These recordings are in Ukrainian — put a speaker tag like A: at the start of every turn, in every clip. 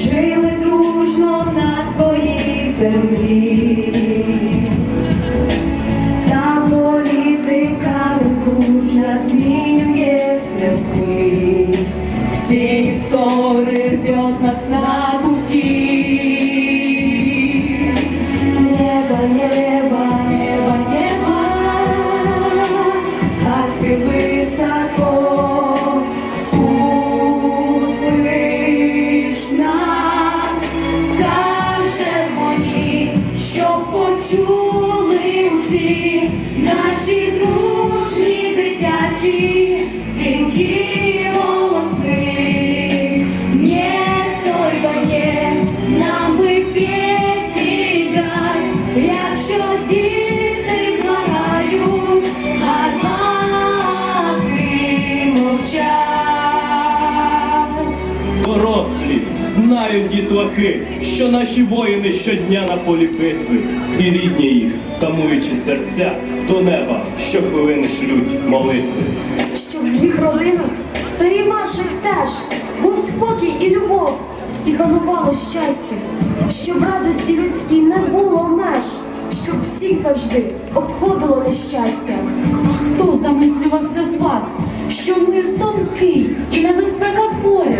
A: жили дружно на своїй землі. Та політика дружна змінює почули усі наші дружні дитячі дзвінки голоси. Нет, только не, нам би якщо діти благають, гармати мовчать.
B: Знають дітлахи, що наші воїни щодня на полі битви, і рідні їх, тамуючи серця до неба, щохвилини шлють молитви.
C: щоб в їх родинах, та і наших теж, був спокій і любов, і панувало щастя, щоб радості людській не було меж, щоб всіх завжди обходило нещастя.
D: А хто замислювався з вас, що мир тонкий і небезпека поряд?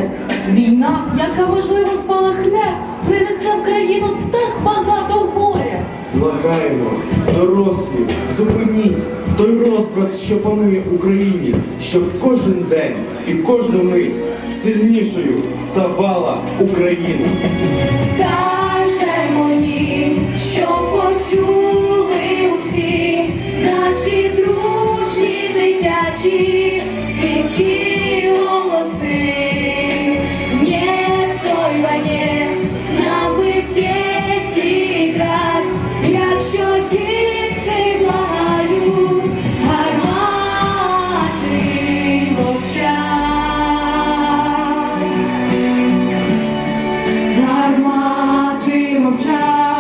D: Війна, яка можливо спалахне, принесе в країну так багато горя.
E: Благаємо, дорослі, зупиніть той розбрат, що панує в Україні, щоб кожен день і кожну мить сильнішою ставала Україна.
A: Скажемо ні, щоб почули усі наші дружні дитячі дзвінки czas.